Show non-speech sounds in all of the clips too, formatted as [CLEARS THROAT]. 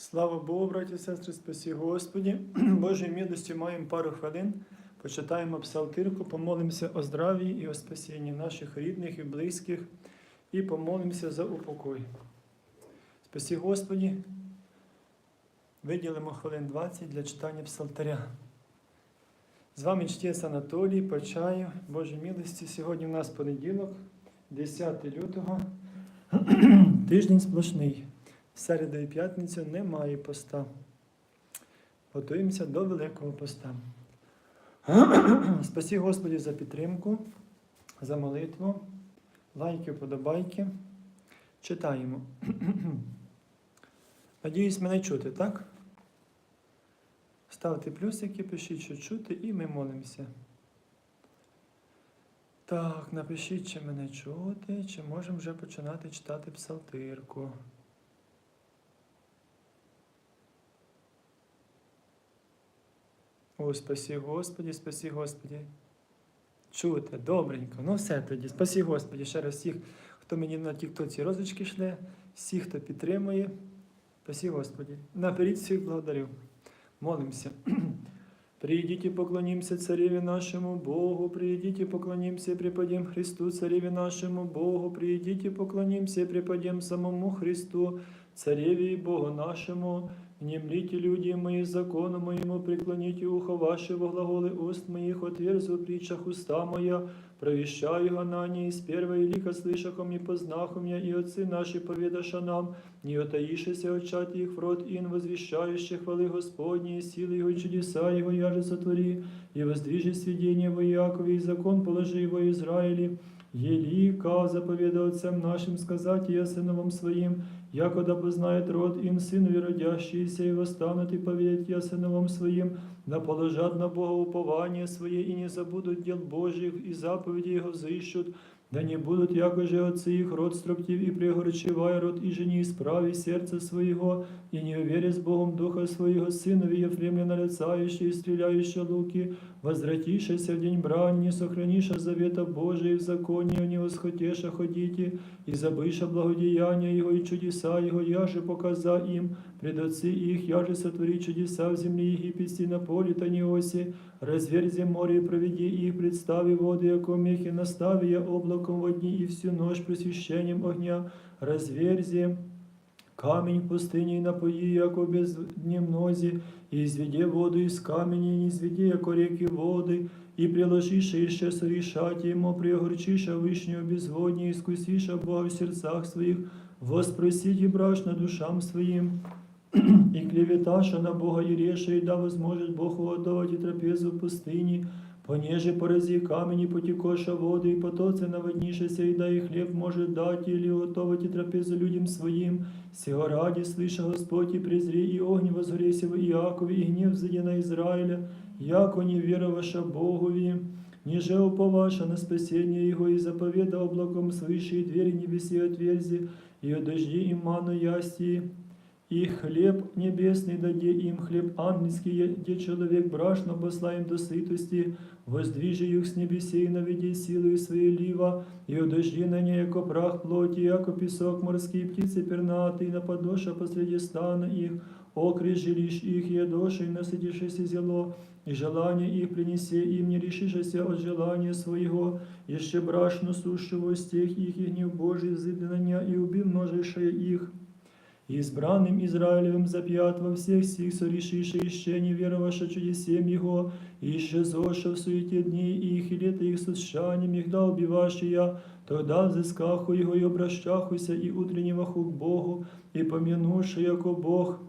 Слава Богу, браті і сестри, спасі Господі. [CLEARS THROAT] Божої милості маємо пару хвилин. Почитаємо псалтирку, помолимося о здраві і о спасінні наших рідних і близьких, і помолимося за упокой. Спасі Господі, виділимо хвилин 20 для читання псалтаря. З вами чтець Анатолій, Почаю, Божій милості. Сьогодні у нас понеділок, 10 лютого, [CLEARS THROAT] тиждень сплошний. Середу і п'ятницю немає поста. Готуємося до Великого поста. [CLEARS THROAT] Спасі Господі за підтримку, за молитву, лайки, вподобайки. Читаємо. [CLEARS THROAT] Надіюсь, мене чути, так? Ставте плюсики, пишіть, що чути, і ми молимося. Так, напишіть, чи мене чути, чи можемо вже починати читати псалтирку. О, спасі Господі, спасі Господі. Чути, добренько. Ну все тоді. Спасі Господі. Ще раз всіх, хто мені на тіктоці розочки шле, всіх, хто підтримує. Спасі Господі. Наперед всіх благодарю. Молимося. [CLEARS THROAT] Придите и поклонимся Цареве нашему Богу, придите и поклонимся и Христу, Цареве нашему Богу, придите и поклонимся и самому Христу, Цареве Богу нашему. Внемлите, люди мои, закону моему, преклоните ухо ваше во глаголы уст моих, отверзу в притчах уста моя, провещаю гонание из первой лика слышахом и познахом я, и отцы наши поведаша нам, не отаишися очат их в рот ин, возвещающих хвалы Господни, и силы Его, и чудеса Его, я же сотвори, и воздвижи сведения во Якове, и закон положи его Израиле. Елика заповедал отцам нашим сказать я сыновам своим, якода познает род им сынови родящиеся, и восстанут и поведать я сыновам своим, да положат на Бога упование свое, и не забудут дел Божьих, и заповеди Его взыщут, да не будут, якоже отцы их род строптив и прегорчевая род, и же не исправи сердце своего, и не уверя с Богом Духа своего, сынови Ефремля нарицающие и стреляющие луки, возвратишься в день брань, не сохраниша завета Божия в законе, не восхотеша ходите, и забыша благодеяния Его и чудеса Его, я же показа им, пред отцы их, я же сотвори чудеса в земле египетской на поле Таниосе, разверзи море и проведи их, представи воды, яко мехи, настави я облаком во дни и всю ночь просвещением огня, разверзи камень в пустыне и напои, яко без дневнози, и изведи воду из камня, и не изведи, яко реки воды, и приложишь еще сорешать ему, приогорчиша вышнюю безводнее, искусиша Бога в сердцах своих, воспросите брашно душам своим, [CLEARS THROAT] и клеветаша на Бога и реша, и да возможет Бог угодовать и трапезу в пустыне, понеже порази камень и потекоша воды, и потоцы наводнишися, и да и хлеб может дать, или готовить и трапезу людям своим. Сего ради, слыша Господь, и презри, и огни возгорейся в Иакове, и гнев взойди на Израиля, яко не вероваша Богові. Ниже уповаша на спасение Его, и заповеда облаком свыше, и двери небеси отверзи, и одожди им ману ясти, и хлеб небесный даде им, хлеб ангельский, где человек брашно посла им до сытости, воздвижи их с небесей, и наведи силою своей лива, и одожди на ней, яко прах плоти, яко песок морские птицы пернатые, нападоша посреди стана их, окрешь жилищ их, и одоши, и насытишься зело, и желание их принеси им, не решишься от желания своего, еще брашно сущего стех их, и гнев Божий взыднания, и убил множеше их. Избранным Израилевым запят во всех сих сорешивши еще не веровавши чудесем Его, и исчезоша в суете дни их, и лето их сущанием их да убиваши я, тогда взыскаху Его и обращахуся, и утреннего к Богу, и помянувши, яко Бог,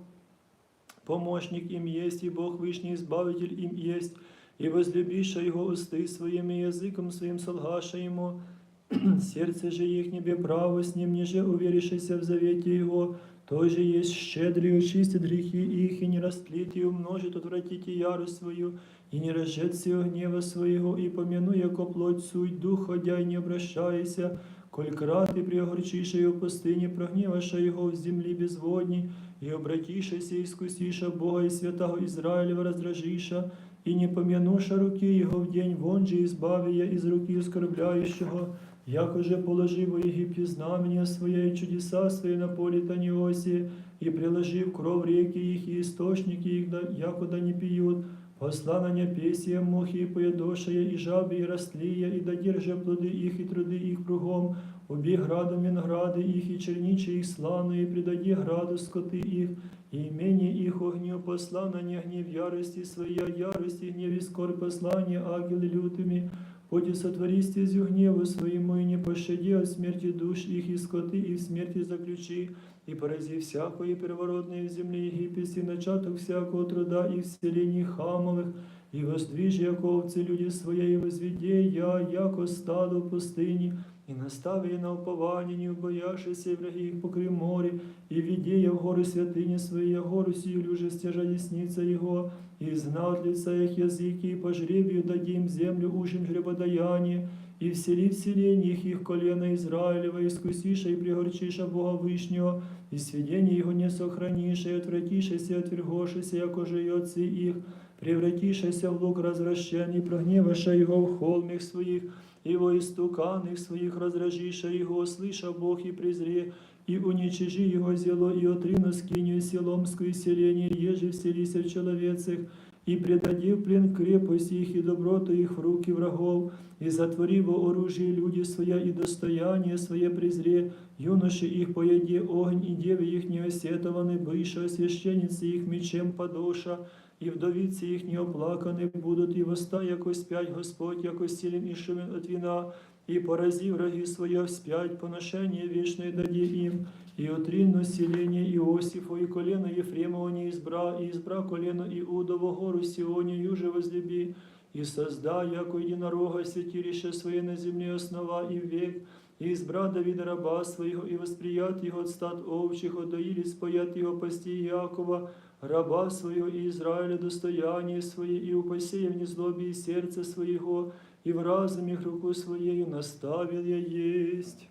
помощник им есть, и Бог Вышний Избавитель им есть, и возлюбиша Его усты своим и языком своим солгаша Ему, [CLEARS THROAT] сердце же их небе право с ним, ниже уверившийся в завете Его, тоже есть щедрый, очистит грехи их, и не растлит и умножит, отвратите ярость свою, и не разжет сего гнева своего, и помяну, яко плоть суть, дух, ходя и не обращайся, коль крат и приогорчиша в пустыне, прогневаша в земли безводней, и обратишася, и искусиша Бога и святого Израилева раздражиша, и не помянуша руки его в день, вон же я из руки оскорбляющего, яко же положи во Египте знамения свои и чудеса свои на поле Таниосе, и приложив кров реки их и источники их, да, якуда не пьют, посланная песия мухи поедошая, и жаби, и растлия, и да держа плоды их, и труды их кругом, убей градом винограды их, и черничи их слану, и предади граду скоты их, и имение их огню послана не гнев ярости своя, ярости, гнев и скорбь послания ангелы лютыми, Поди сотвори стезю гневу своему, и не пощади от смерти душ их, и скоты, и в смерти заключи, и порази всякое первородное в земле египетской, начаток всякого труда и вселений хамовых, и воздвижи, яко овцы люди своей, возведе я, яко стадо в пустыні, і настави на уповання, не убояшися, враги їх покри морі, і веде я в горы святыни своей, я гору сию люже стяжа десница его, и знал от лица их языки, и по жребию дадим землю ужим жребодаяние, и всели вселениях их колено Израилева, искусиша и пригорчиша Бога Вышнего, и сведение его не сохраниша, и отвратишися, и отвергошися, яко же и отцы их, превратишися в лук развращений, прогневаша его в холмих своих, и во истуканных своих разражиша его, слыша Бог и презре, и уничижи его зело, и отрину скинию селомскую селение, еже вселися в человецах, и предади в плен крепость их и доброту их в руки врагов, и затвори во оружие люди своя и достояние свое презре, юноши их поеди огонь, и девы их неосетованы, быша, священницы их мечем подоша, и вдовицы их неоплаканы будут, и воста, яко спять Господь, яко силен и шумен от вина, и порази враги своя вспять, поношение вечное дади им, и отрин население Иосифу, и колено Ефремова не избра, и избра колено Иудово гору Сионию же возлюби, и создай, яко единорога святилище своє на земле основа и век, и избра Давида раба своего, и восприят его от стад овчих, от доили споят его пасти Якова, раба своего и Израиля достояние свое, и упасея в незлобе и сердце своего, и в разуме руку своею наставил я есть.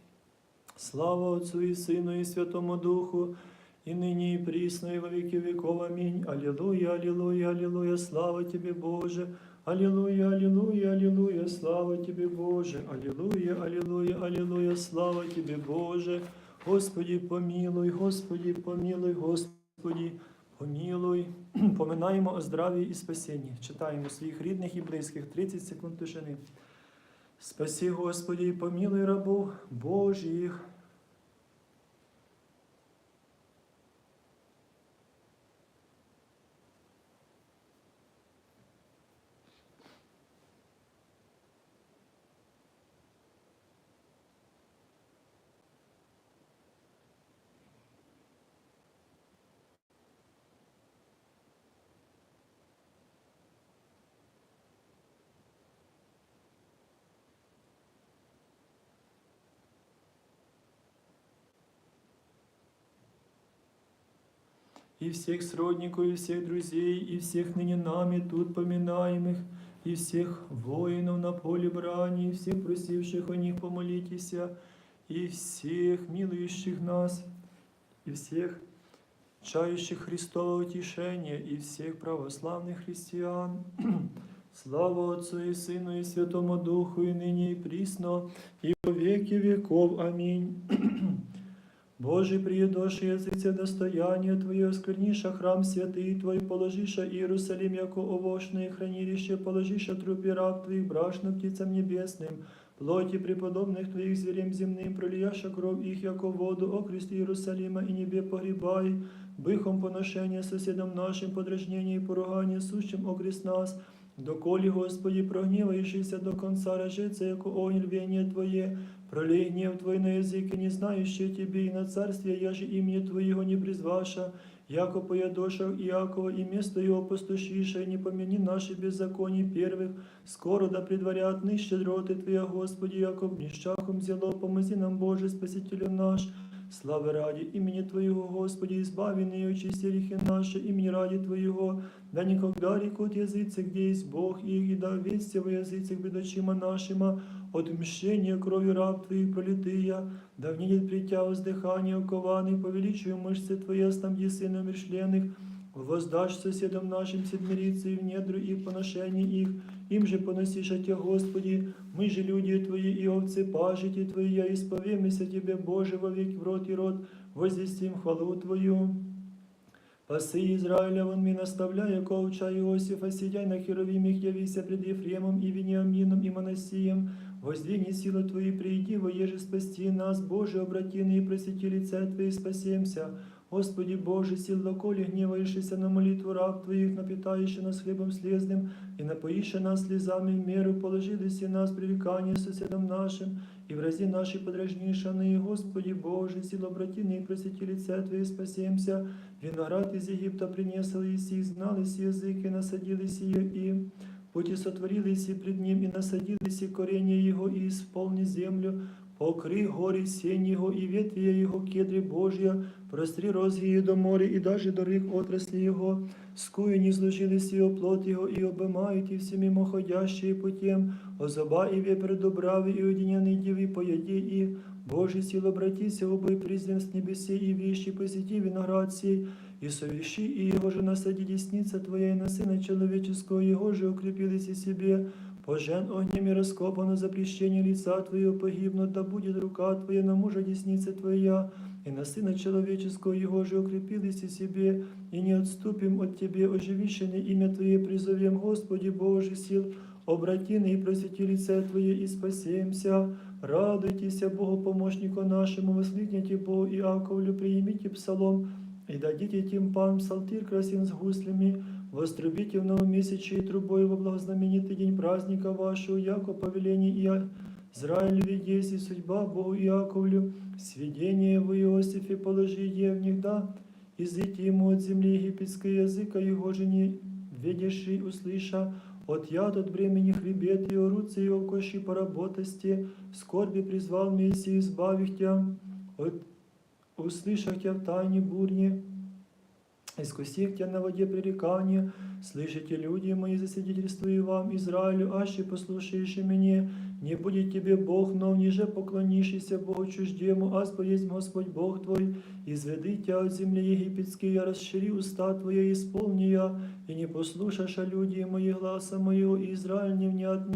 Слава Отцу и Сыну и Святому Духу, и ныне и присно, и во веки веков. Аминь. Аллилуйя, аллилуйя, аллилуйя, слава Тебе, Боже. Аллилуйя, аллилуйя, аллилуйя, слава Тебе, Боже. Аллилуйя, аллилуйя, аллилуйя, слава Тебе, Боже. Господи, помилуй, Господи, помилуй, Господи, помилуй. [CLEARS THROAT] Поминаємо о здраві і спасінні. Читаємо своїх рідних і близьких 30 секунд тишини. Спаси, Господі, і рабу Божих. и всех сродников, и всех друзей, и всех ныне нами тут поминаемых, и всех воинов на поле брани, и всех просивших о них помолитесь, и всех милующих нас, и всех чающих Христова утешения, и всех православных христиан. [CLEARS THROAT] Слава Отцу и Сыну и Святому Духу, и ныне и присно, и во веки веков. Аминь. [CLEARS THROAT] Боже, приедоши языце достояние Твое, оскверниша храм святый Твой, положиша Иерусалим, яко овощное хранилище, положиша трупе раб Твоих брашным птицам небесным, плоти преподобных Твоих зверем земным, пролияша кровь их, яко воду, окрест Иерусалима и небе погребай, быхом поношения соседам нашим, подражнение и поругание сущим окрест нас, доколі, Господи, прогніваєшися до конца рожиться, яко огонь рвение Твое, Пролей гнев Твой на языки, не знающие Тебе, и на царствие, я же имени Твоего не призваша, яко поядоша Иакова, и место его опустошиша, и не помяни наши беззаконий первых, скоро да предварят ны щедроты Твоя, Господи, яко нищахом зело, помози нам, Боже, Спасителю наш, Славы ради имени Твоего, Господи, избави и очисти грехи наши, имени ради Твоего, да никогда рекут языцы, где есть Бог их, и да вести во языцах пред очима нашима, отмщение крови раб Твоих пролитыя, да внедет притя воздыхание укованный, повеличую мышцы Твои, оснабди сына мершленных, Воздашь соседам нашим седмириться и в недру их поношение их, им же поносишь от Тебя, Господи, мы же люди Твои и овцы пажити Твои, я исповемся Тебе, Боже, во веки в рот и рот, возвестим хвалу Твою. Пасы Израиля, вон ми наставляя ковча Иосифа, сидяй на херовимих, явися пред Ефремом и Вениамином и Моносием, воздвигни силы Твои, приди, воеже спасти нас, Боже, обратины и просвети лица Твои, спасемся. Господи Боже, сил доколе гневаешься на молитву раб Твоих, напитающий нас хлебом слезным, и напоишь нас слезами в меру, положились и нас пререкание соседам нашим, и врази наши подражнишаны, Господи Боже, сил обратины и просвети лица Твои, спасемся. Виноград из Египта принесл Иси, изгнались язык и насадились ее им. Пути сотворились и пред ним, и насадились и коренья его, и исполни землю, покрый горы сень его, и ветви его кедри Божья, простри розги до моря, и даже до рек отрасли его, скую не сложились и оплот его, и обымают, и все мимоходящие путем, озоба и вепер добравы, и одиненный дивы поеди их, Боже, сил обратися, обой призван с небесе, и вещи посети виноград сей, и совещи, и его же насади десница Твоя, и на Сына Человеческого, его же укрепились и себе, Пожен огнем и раскопано запрещение лица Твоего погибнут, да будет рука Твоя на мужа десница Твоя, и на Сына Человеческого его же укрепились и себе, и не отступим от Тебе, оживищенное имя Твое призовем, Господи Боже сил, обратины и просвети лице Твое, и спасемся. Радуйтесь, Богу помощнику нашему, воскликните Богу Иаковлю, приимите псалом, и дадите тимпан псалтирь красин с гуслями, вострубите в новомесячие трубой во благознаменитый день праздника вашего, яко повеление и Израиль ведесь и судьба Богу Иаковлю, сведение в Иосифе положи в них, да, изыти ему от земли египетской языка его же не ведеши, услыша, от яд от бремени хребет его, руцы его коши поработости, скорби призвал Мессию, избавих тя, от услышах тя в тайне бурни, искусих тя на воде пререкания, слышите, люди мои, засвидетельствую вам, Израилю, аще послушаешь мне, не будет тебе Бог, но ниже поклонишься Богу чуждему, аз есть Господь Бог твой, изведи тя от земли египетской, я расшири уста твоя, исполни я, и не послушаша люди мои гласа моего, и Израиль не внят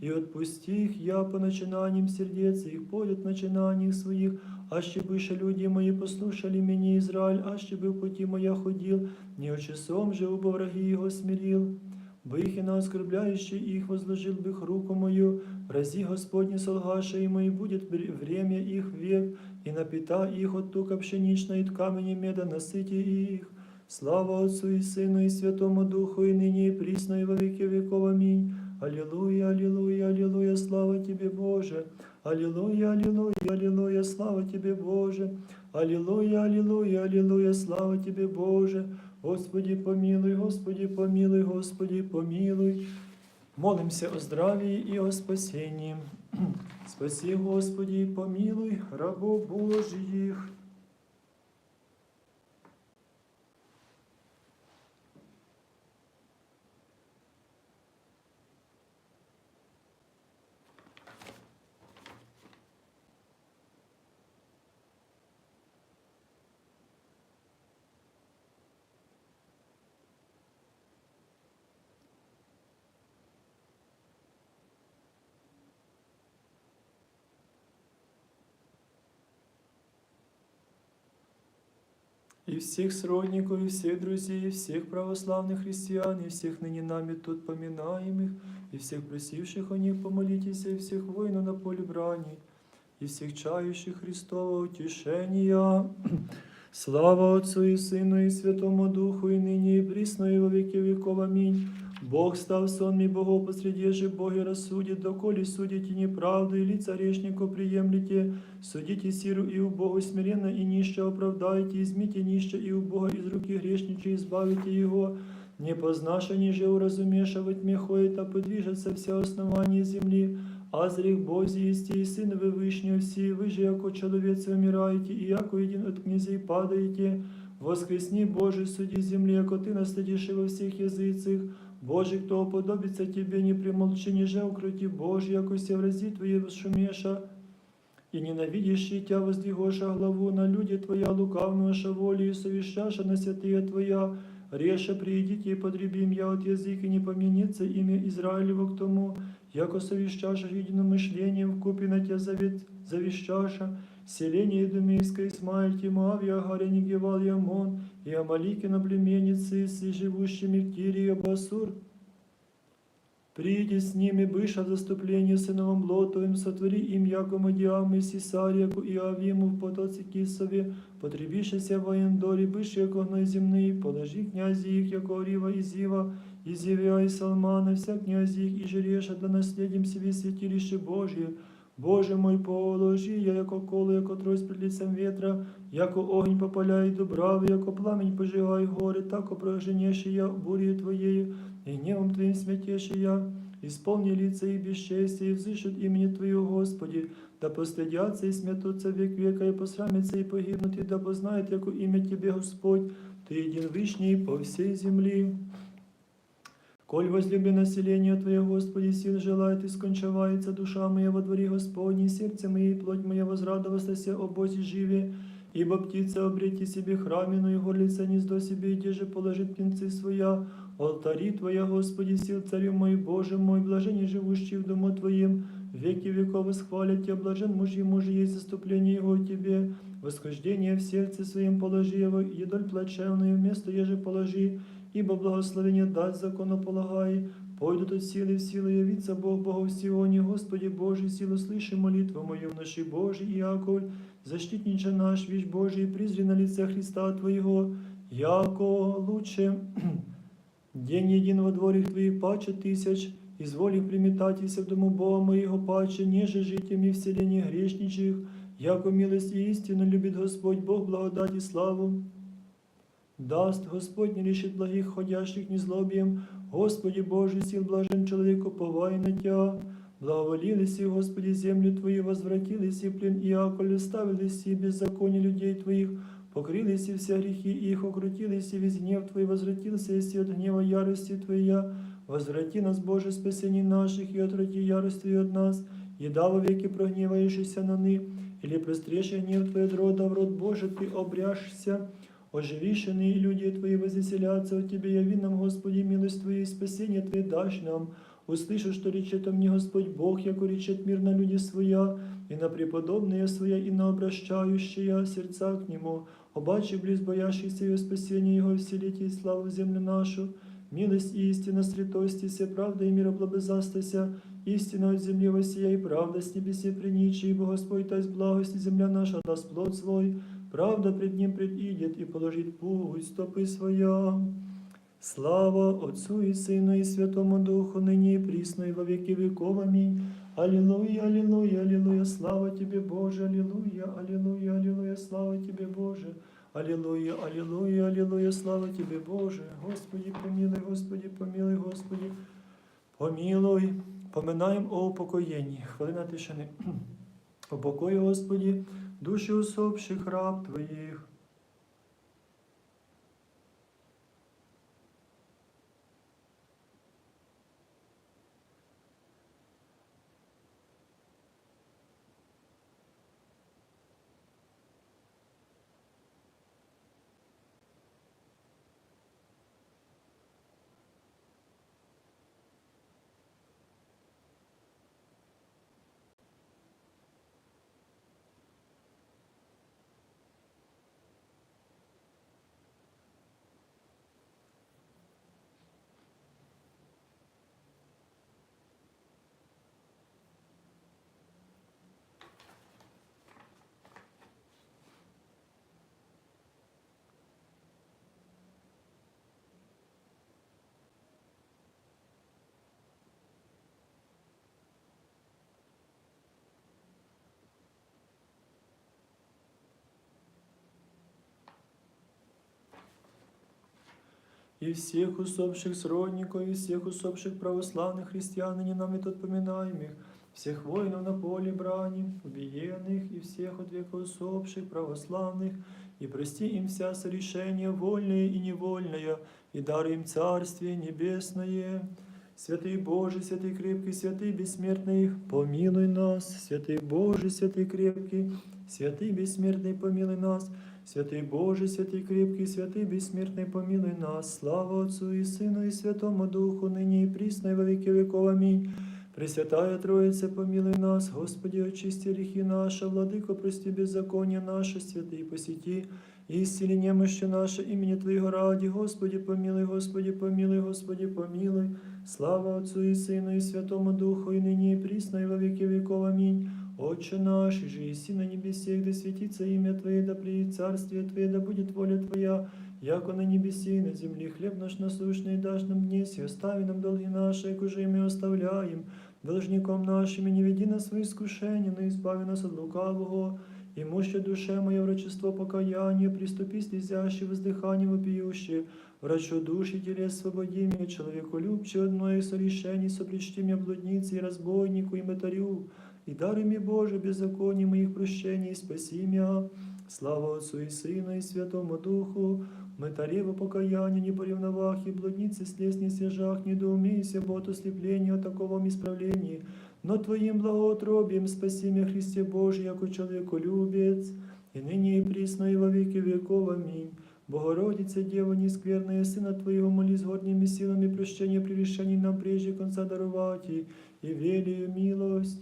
и отпусти их я по начинаниям сердец, их пойдут начинаниях своих, аще быше люди мои послушали меня, Израиль, аще бы в пути моя ходил, не о часом же убо враги его смирил. Бы их и на оскорбляющий их возложил бы их руку мою, врази Господни солгаша ему, и будет вре- время их век, и напита их от тука пшеничной и ткамени меда насыти их. Слава Отцу и Сыну и Святому Духу, и ныне и присно, и во веки веков. Аминь. Аллилуйя, аллилуйя, аллилуйя, слава Тебе, Боже. Аллилуйя, аллилуйя, аллилуйя, слава Тебе, Боже. Аллилуйя, аллилуйя, аллилуйя, слава Тебе, Боже. Господи, помилуй, Господи, помилуй, Господи, помилуй. Молимся о здравии и о спасении. [CLEARS THROAT] Спаси, Господи, помилуй рабов Божиих. И всех сродников, и всех друзей, и всех православных христиан, и всех ныне нами тут поминаемых, и всех просивших о них помолитесь, и всех воинов на поле брани, и всех чающих Христова утешения. Слава Отцу и Сыну и Святому Духу, и ныне и присно, и во веки веков. Аминь. Бог став сонми Богов посреди же Боги рассудит, доколе судите неправду, или царешнику приемлете, судите сиру и убогу смиренно и нище оправдайте, измите нище и убога из руки грешничей, избавите его, не познашені же уразумеша во тьме ходит, а подвижется все основания земли, а зрих Бозі істі, і Син ви вишні всі, ви же, яко чоловіці умираєте, і яко един от князей падаєте, воскресни, Боже, суді землі, яко ти наследишь во всіх язицях, Боже, кто уподобится Тебе, не примолчи, ниже укроти, Боже, яко се врази Твои шумеша, и ненавидящий Тя воздвигоша главу на люди Твоя, лукавного волі, и совещаша на святые Твоя, Реша приидите и потребим я от язык, и не поменится имя Израилево к тому, яко совещаша единым мышлением в купе на тебя завет, завещаша, селение Идумейское, Исмаиль, Тимавия, Агаря, Нигевал, Ямон, и Амалики на племеницы, и живущими в Тире и Басур. Приди с ними, быша в заступление сыновом Лотовым, сотвори им, яко Мадиамы, Сисарьяку и Авиму в потоці Кисові, потребішися воєндорі, биш, яко гной земний, положи князі їх, яко Ріва і Зіва, и Зевия и Салмана, вся князь их, и Жереша, да наследим себе святилище Божие. Боже мой, положи, я яко коло, яко трось пред лицем ветра, яко огонь попаляй дубравы, яко пламень пожигай горы, так опроженеши я бурью Твоею, и гневом Твоим смятеши я. Исполни лица и бесчестие, и взыщут имени Твоего, Господи, да постыдятся и сметутся век века, и посрамятся и погибнут, и да познают, яко имя Тебе, Господь, Ты един вышний по всей земли. Коль возлюби население Твое, Господи, сил желает, и скончавается душа моя во дворе Господней, сердце мое и плоть моя возрадовастася о Бозе живе, ибо птица обрети себе храмину, и горлица гнездо себе, и же положит птенцы своя, алтари Твоя, Господи, сил царю мой, Боже мой, блажение живущий в дому Твоем, веки веков восхвалят Тебя, блажен муж и муж есть заступление Его Тебе, восхождение в сердце своем положи его, едоль плачевную место еже положи, ибо благословение дать законополагай, пойдут от силы в силу явится Бог Богу в Сионе, Господи Божий, силу слыши молитву мою в нашей Божий, и Яковль, защитниче наш, вещь Божий, призри на лице Христа Твоего, яко лучше [CLEARS THROAT] день един во дворах Твоих паче тысяч, изволь их приметатися в дому Бога моего паче, неже житиями в селении грешничих, яко милость и истину любит Господь Бог благодать и славу. Даст Господь не лишит благих, ходящих незлобием, Господи Божий, сил блажен человеку, повай на Тя. Благоволились, и, Господи, землю Твою, возвратились, и плен Иаколь, ставились, и беззаконие людей Твоих, покрылись, и все грехи их, окрутились, и весь гнев Твой возвратился, и от гнева ярости Твоя, возврати нас, Боже, спасение наших, и отврати ярость Твою от нас, и да во веки прогневаешься на них, или простреши гнев Твой от рода в род Божий, Ты обряшься, Оживишенные люди Твои возвеселятся от Тебе, яви нам, Господи, милость Твою и спасение Твое дашь нам. Услышу, что речет о мне Господь Бог, яко речет мир на люди своя, и на преподобные своя, и на обращающие сердца к Нему. Обаче близ боящихся Его спасения Его вселите и славу в землю нашу. Милость и истина святости, все правда и мира благозастася, истина от земли восия и правда с небесе приничи, ибо Господь тасть благость, и земля наша даст плод свой, правда пред Ним предидет и положит путь стопы своя. Слава Отцу и Сыну и Святому Духу, ныне и присно и во веки веков. Аминь. Аллилуйя, аллилуйя, аллилуйя, слава Тебе, Боже, аллилуйя, аллилуйя, аллилуйя, слава Тебе, Боже. Аллилуйя, аллилуйя, аллилуйя, слава Тебе, Боже. Господи, помилуй, Господи, помилуй, Господи, помилуй. Поминаємо о упокоєнні. Хвилина тишини. [CLEARS THROAT] Упокой, Господи, душі усопших раб Твоїх. и всех усопших сродников, и всех усопших православных христиан, ныне нами тут поминаемых, всех воинов на поле брани, убиенных, и всех от века усопших православных, и прости им вся сорешения вольное и невольное, и дар им Царствие Небесное. Святый Боже, святый крепкий, святый бессмертный, помилуй нас. Святый Боже, святый крепкий, святый бессмертный, помилуй нас. Святий Боже, святий кріпкий, святий безсмертний, помилуй нас, слава Отцу і Сину, і Святому Духу, нині і прісно, і во віки віков. Амінь. Пресвятая Троїце, помилуй нас, Господи, очисти гріхи наші, владико, прости беззаконня наше, святий посіті, і ісцели немощі наше, імені Твоєго раді, Господи, помилуй, Господи, помилуй, Господи, помилуй. Слава Отцу і Сину, і Святому Духу, і нині, і прісно, і во віки віков. Амінь. Отче наш, же еси на небесе, да светится имя Твое, да приедет царствие Твое, да будет воля Твоя, яко на небесе и на земле. Хлеб наш насущный дашь нам днесь, и остави нам долги наши, як уже и мы оставляем. Должником нашим, и не веди нас в искушение, но избави нас от лукавого. И муще душе моє врачество покаяние, приступи слезяще, воздыхание вопиющее, врачу души телес свободи меня, человеку любче одно из сорешений, сопричти мне блуднице и разбойнику и мытарю, и даруй мне, Боже, беззаконие моих прощений, и спаси меня. Слава Отцу и Сыну, и Святому Духу, мытаре во покаяние, не поревновах, и блудницы слез не сержах, не доумейся, бо от ослепления, от таковом исправлении, но Твоим благоутробием спаси меня, Христе Божий, яко человеколюбец, и ныне и присно, и во веки веков. Аминь. Богородица, Дева нескверная, Сына Твоего, моли с горними силами прощения прегрешений нам прежде конца даровать, и, и велию милость.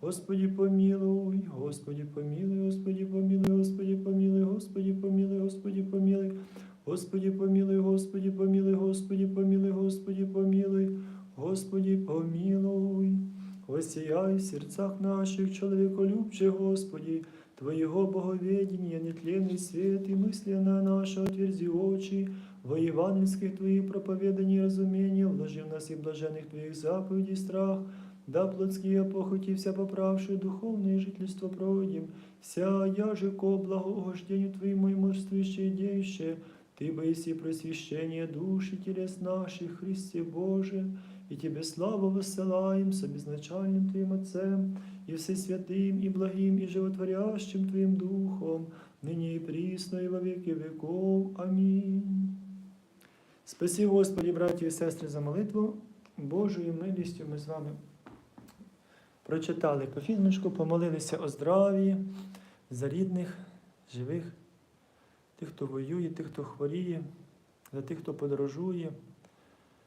Господи, помилуй, Господи, помилуй, Господи, помилуй, Господи, помилуй, Господи, помилуй, Господи, помилуй. Господи, помилуй, Господи, помилуй, Господи, помилуй, Господи, помилуй, Господи, помилуй. Осияй в сердцах наших, человеколюбче, Господи, Твоего боговедения, нетленный свет и мысленно наша отверзи очи, во евангельских Твоих проповеданий разумения, вложи в нас и блаженных Твоих заповедей страх, да плотские похоти вся поправшие духовное жительство проводим, вся я же ко благоугождению Твоему и морствующее деющее, Ты боиси просвещение души телес наших, Христе Боже, и Тебе славу высылаем с обезначальным Твоим Отцем, и Всесвятым, и благим, и животворящим Твоим Духом, ныне и присно, и во веки веков. Амінь. Спасі, Господі, браті і сестри, за молитву. Божою милістю ми з вами прочитали кафізмочку, помолилися о здраві, за рідних, живих, тих, хто воює, тих, хто хворіє, за тих, хто подорожує.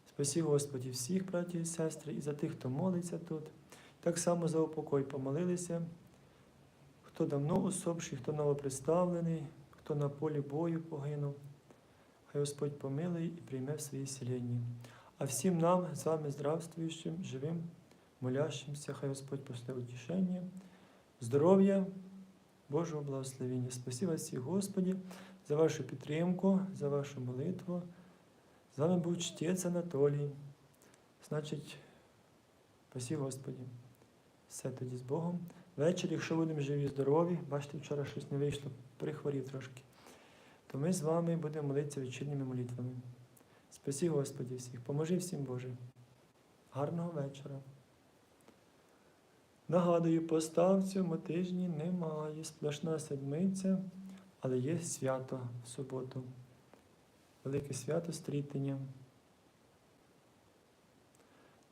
Спасі, Господі, всіх братів і сестри, і за тих, хто молиться тут. Так само за упокой помолилися, хто давно особший, хто новоприставлений, хто на полі бою погинув. Хай Господь помилує і прийме в своє сілення. А всім нам, з вами здравствуючим, живим, молящимся, хай Господь пошле утішення, здоров'я, Божого благословення. Спасибо всіх, Господі, за вашу підтримку, за вашу молитву. З вами був чтець Анатолій. Значить, спасі Господі. Все тоді з Богом. Ввечері, якщо будемо живі, здорові, бачите, вчора щось не вийшло, прихворів трошки, то ми з вами будемо молитися вечірніми молитвами. Спасі Господі всіх, поможи всім Боже. Гарного вечора. Нагадую, постав в цьому тижні немає. Сплошна седмиця, але є свято в суботу. Велике свято стрітення.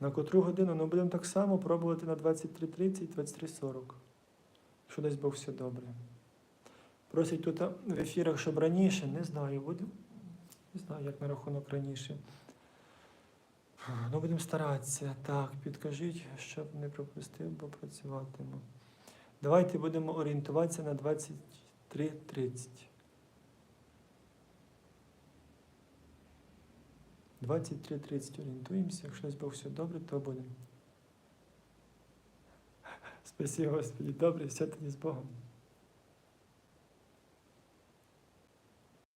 На котру годину ну, будемо так само пробувати на 23.30, 23.40. Якщо дасть Бог все добре. Просять тут в ефірах, щоб раніше, не знаю, буде. Не знаю, як на рахунок раніше. Ну, будемо старатися. Так, підкажіть, щоб не пропустив, бо працюватиму. Давайте будемо орієнтуватися на 23.30. 23.30 орієнтуємося. Якщо Бог все добре, то буде. [LAUGHS] Спасибо, Господи. Добре, все тоді з Богом.